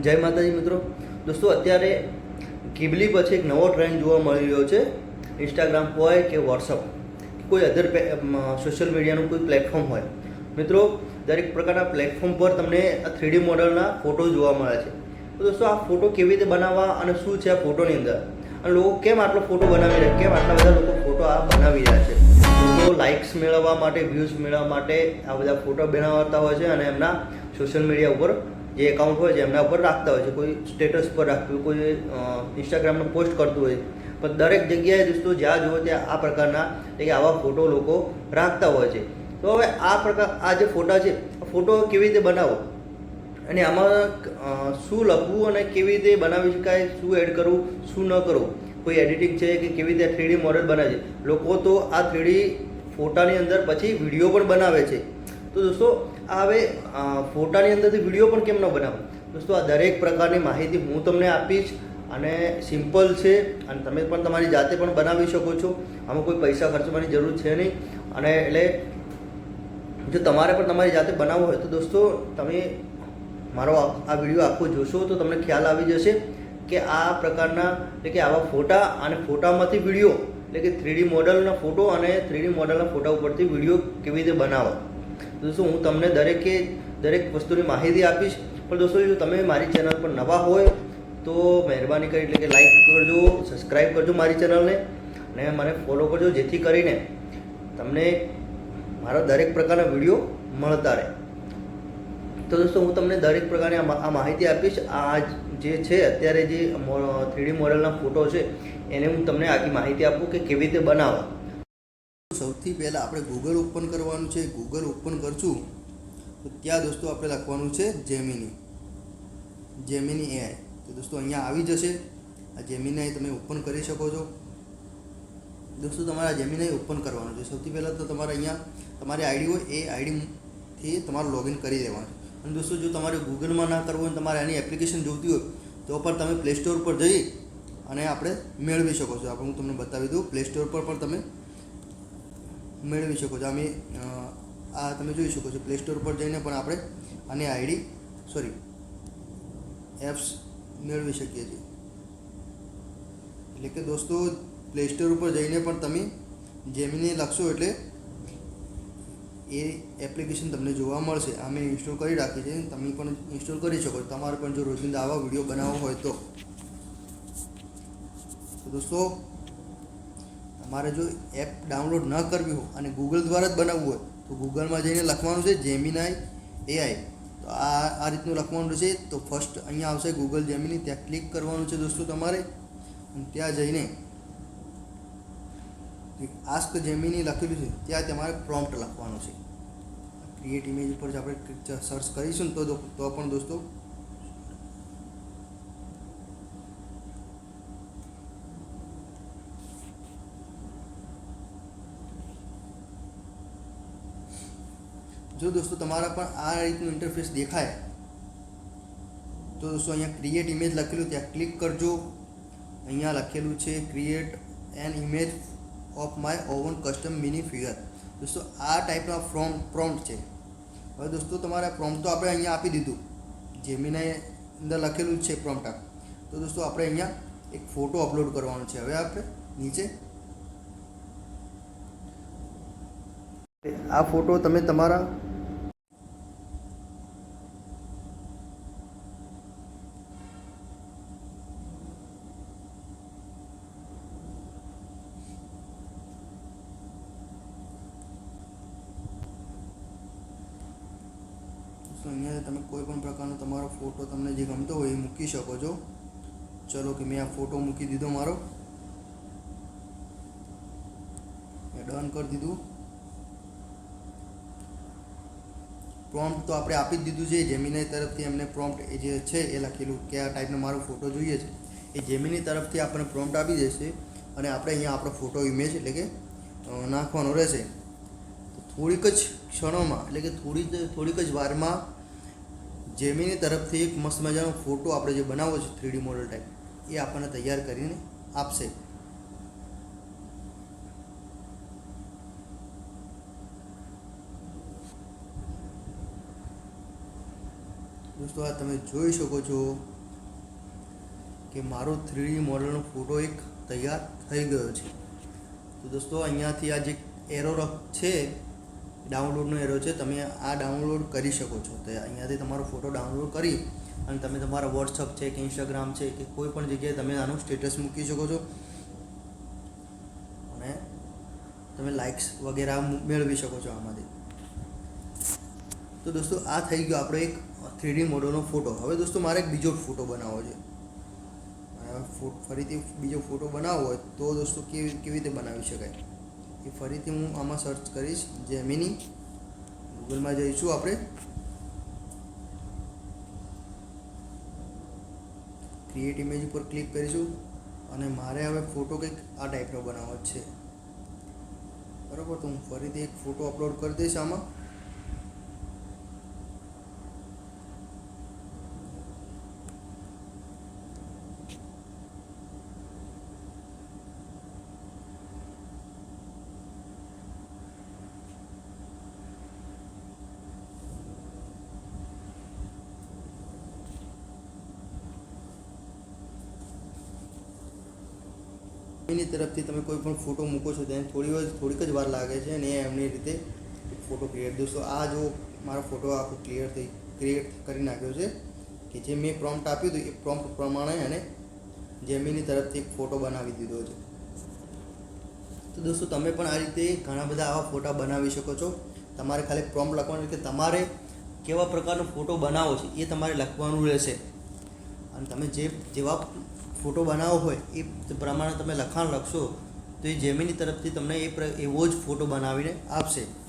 જય માતાજી મિત્રો. દોસ્તો, અત્યારે કિબલી પછી એક નવો ટ્રેન્ડ જોવા મળી રહ્યો છે ઇન્સ્ટાગ્રામ હોય કે વોટ્સઅપ કોઈ અધર સોશિયલ મીડિયાનું કોઈ પ્લેટફોર્મ હોય. મિત્રો, દરેક પ્રકારના પ્લેટફોર્મ પર તમને આ થ્રીડી મોડલના ફોટો જોવા મળે છે. તો દોસ્તો, આ ફોટો કેવી રીતે બનાવવા અને શું છે આ ફોટોની અંદર? અને લોકો કેમ આટલો ફોટો બનાવી રહ્યા કેમ આટલા બધા લોકો ફોટો આ બનાવી રહ્યા છે? લોકો લાઇક્સ મેળવવા માટે વ્યૂઝ મેળવવા માટે આ બધા ફોટો બનાવતા હોય છે અને એમના સોશિયલ મીડિયા ઉપર જે એકાઉન્ટ હોય છે, એમના ઉપર રાખતા હોય છે, કોઈ સ્ટેટસ પર રાખતું કોઈ ઇન્સ્ટાગ્રામમાં પોસ્ટ કરતું હોય. પણ દરેક જગ્યાએ દોસ્તો જ્યાં જુઓ ત્યાં આ પ્રકારના એટલે કે આવા ફોટો લોકો રાખતા હોય છે. તો હવે આ પ્રકાર, આ જે ફોટા છે ફોટો કેવી રીતે બનાવો? અને આમાં શું લખવું અને કેવી રીતે બનાવી શકાય, શું એડ કરવું, શું ન કરવું? કોઈ એડિટિંગ છે કે કેવી રીતે થ્રીડી મોડલ બનાવે છે? લોકો તો આ થ્રીડી ફોટાની અંદર પછી વીડિયો પણ બનાવે છે. તો દોસ્તો, આ હવે ફોટાની અંદરથી વીડિયો પણ કેમ ન બનાવો? દોસ્તો, આ દરેક પ્રકારની માહિતી હું તમને આપીશ અને સિમ્પલ છે અને તમે પણ તમારી જાતે પણ બનાવી શકો છો. આમાં કોઈ પૈસા ખર્ચવાની જરૂર છે નહીં. અને એટલે, જો તમારે પણ તમારી જાતે બનાવવું હોય તો દોસ્તો, તમે મારો આ વીડિયો આખો જોશો તો તમને ખ્યાલ આવી જશે કે આ પ્રકારના, એટલે કે આવા ફોટા અને ફોટામાંથી વીડિયો, એટલે કે થ્રીડી મોડલના ફોટો અને થ્રીડી મોડલના ફોટા ઉપરથી વીડિયો કેવી રીતે બનાવવા. દોસ્તો હું તમને દરેકે દરેક વસ્તુની માહિતી આપીશ? પણ દોસ્તો, જો તમે મારી ચેનલ પર નવા હોય, તો મહેરબાની કરી, એટલે કે લાઈક કરજો સબસ્ક્રાઈબ કરજો મારી ચેનલને, અને મને ફોલો કરજો, જેથી કરીને તમને મારા દરેક પ્રકારના વીડિયો મળતા રહે. તો દોસ્તો, હું તમને દરેક પ્રકારની આ માહિતી આપીશ. આ જે છે, અત્યારે જે થ્રીડી મોડલના ફોટો છે, એને હું તમને આખી માહિતી આપું કે કેવી રીતે બનાવવા. સૌથી પહેલાં આપણે ગૂગલ ઓપન કરવાનું છે. ગૂગલ ઓપન કરશું. તો ત્યાં દોસ્તો આપણે લખવાનું છે જેમિની જેમિની એઆઈ તો દોસ્તો અહીંયા આવી જશે. આ જેમિનાઈ તમે ઓપન કરી શકો છો. દોસ્તો તમારે જેમિનાઈ ઓપન કરવાનું છે. સૌથી પહેલાં તો તમારે અહીંયા તમારી આઈડી હોય એ આઈડીથી તમારે લોગિન કરી દેવાનું અને દોસ્તો જો તમારે ગૂગલમાં ના કરવું હોય તમારે આની એપ્લિકેશન જોઈતી હોય, તો પણ તમે પ્લે સ્ટોર પર જઈ અને આપણે મેળવી શકો છો. આપણે હું તમને બતાવી દઉં. પ્લે સ્ટોર પર પણ તમે મેળવી શકો છો. અમે આ તમે જોઈ શકો છો પ્લે સ્ટોર પર જઈને પણ આપણે આની આઈડી સોરી એપ્સ મેળવી શકીએ છીએ. એટલે કે દોસ્તો પ્લે સ્ટોર ઉપર જઈને પણ તમે જેમીને લખશો એટલે એ એપ્લિકેશન તમને જોવા મળશે. અમે ઇન્સ્ટોલ કરી રાખી છે તમે પણ ઇન્સ્ટોલ કરી શકો તમારે પણ જો રોજિંદા આવા વીડિયો બનાવવો હોય તો દોસ્તો તમારે જો એપ ડાઉનલોડ ન કરવી હોય અને ગૂગલ દ્વારા જ બનાવવું હોય, તો ગૂગલમાં જઈને લખવાનું છે જેમિનાઈ એઆઈ તો આ આ રીતનું લખવાનું છે. તો ફર્સ્ટ અહીંયા આવશે ગૂગલ જેમિની ત્યાં ક્લિક કરવાનું છે દોસ્તો તમારે. ત્યાં જઈને આસ્ક જેમિની લખેલું છે. ત્યાં તમારે પ્રોમ્પ્ટ લખવાનું છે. ક્રિએટ ઇમેજ ઉપર જ આપણે સર્ચ કરીશું ને તો તો પણ દોસ્તો જો દોસ્તો તમારા પણ આ રીતનું ઇન્ટરફેસ દેખાય, તો દોસ્તો અહીંયા ક્રિએટ ઇમેજ લખેલું ત્યાં ક્લિક કરજો. અહીંયા લખેલું છે create an image of my own custom mini figure દોસ્તો આ ટાઈપના ફ્રોમ પ્રોમ્પ્ટ છે. હવે દોસ્તો તમારે પ્રોમ્પ્ટ તો આપણે અહીંયા આપી દીધું. જેમીને અંદર લખેલું જ છે પ્રોમ્પ્ટ તો દોસ્તો આપણે અહીંયા એક ફોટો અપલોડ કરવાનો છે. હવે આપણે નીચે આ ફોટો તમે તમારા તો અહીંયા તમે કોઈ પણ પ્રકારનો તમારો ફોટો તમને જે ગમતો હોય એ મૂકી શકો છો. ચલો કે મેં આ ફોટો મૂકી દીધો મારો. ડન કરી દીધું. પ્રોમ્પ્ટ તો આપણે આપી જ દીધું છે જેમિની તરફથી એમને પ્રોમ્પ્ટ એ જે છે એ લખેલું કે આ ટાઈપનો મારો ફોટો જોઈએ છે. એ જેમિની તરફથી આપણને પ્રોમ્પ્ટ આપી દેશે અને આપણે અહીંયા આપણો ફોટો ઇમેજ એટલે કે નાખવાનો રહેશે. થોડીક જ ક્ષણોમાં એટલે કે થોડી થોડીક જ વારમાં જેમિની તરફથી એક મસ્ત મજાનો ફોટો આપણે જે બનાવવો છે થ્રીડી મોડલ ટાઈપ એ આપણને તૈયાર કરીને આપશે. દોસ્તો, આ તમે જોઈ શકો છો કે મારો થ્રીડી મોડલનો ફોટો એક તૈયાર થઈ ગયો છે. તો દોસ્તો, અહીંયાથી આ જે એરો છે ડાઉનલોડનો એરો છે, તમે આ ડાઉનલોડ કરી શકો છો. તો અહીંયાથી તમારો ફોટો ડાઉનલોડ કરી અને તમે તમારા વોટ્સઅપ છે કે ઇન્સ્ટાગ્રામ છે કે કોઈ પણ જગ્યાએ તમે આનું સ્ટેટસ મૂકી શકો છો. અને તમે લાઇક્સ વગેરે મેળવી શકો છો આમાંથી. તો દોસ્તો, આ થઈ ગયો આપણો એક થ્રીડી મોડલનો ફોટો. હવે દોસ્તો, મારે એક બીજો ફોટો બનાવવો છે. ફરીથી બીજો ફોટો બનાવવો હોય તો દોસ્તો કેવી કેવી રીતે બનાવી શકાય? એ ફરીથી હું આમાં સર્ચ કરીશ જેમિની ગૂગલમાં જઈશું આપણે. ક્રિએટ ઇમેજ ઉપર ક્લિક કરીશું અને મારે હવે ફોટો કંઈક આ ટાઈપનો બનાવવો છે. બરાબર, તો હું ફરીથી એક ફોટો અપલોડ કરી દઈશ આમાં. એની તરફથી તમે કોઈ પણ ફોટો મૂકો છો તેને થોડી થોડીક જ વાર લાગે છે અને એ એમની રીતે ફોટો ક્રિએટ દોસ્તો, આ જો મારો ફોટો આખો ક્લિયર થઈ ક્રિએટ કરી નાખ્યો છે કે જે મેં પ્રોમ્પ્ટ આપ્યું હતું, એ પ્રોમ્પ્ટ પ્રમાણે એને જેમીની તરફથી એક ફોટો બનાવી દીધો છે. તો દોસ્તો, તમે પણ આ રીતે ઘણા બધા આવા ફોટા બનાવી શકો છો. તમારે ખાલી પ્રોમ્પ્ટ લખવાનું કે તમારે કેવા પ્રકારનો ફોટો બનાવો છે એ તમારે લખવાનું રહેશે. અને તમે જે જેવા ફોટો બનાવવો હોય, એ પ્રમાણે તમે લખાણ લખશો, તો એ જેમીની તરફથી તમને એ એવો જ ફોટો બનાવીને આપશે.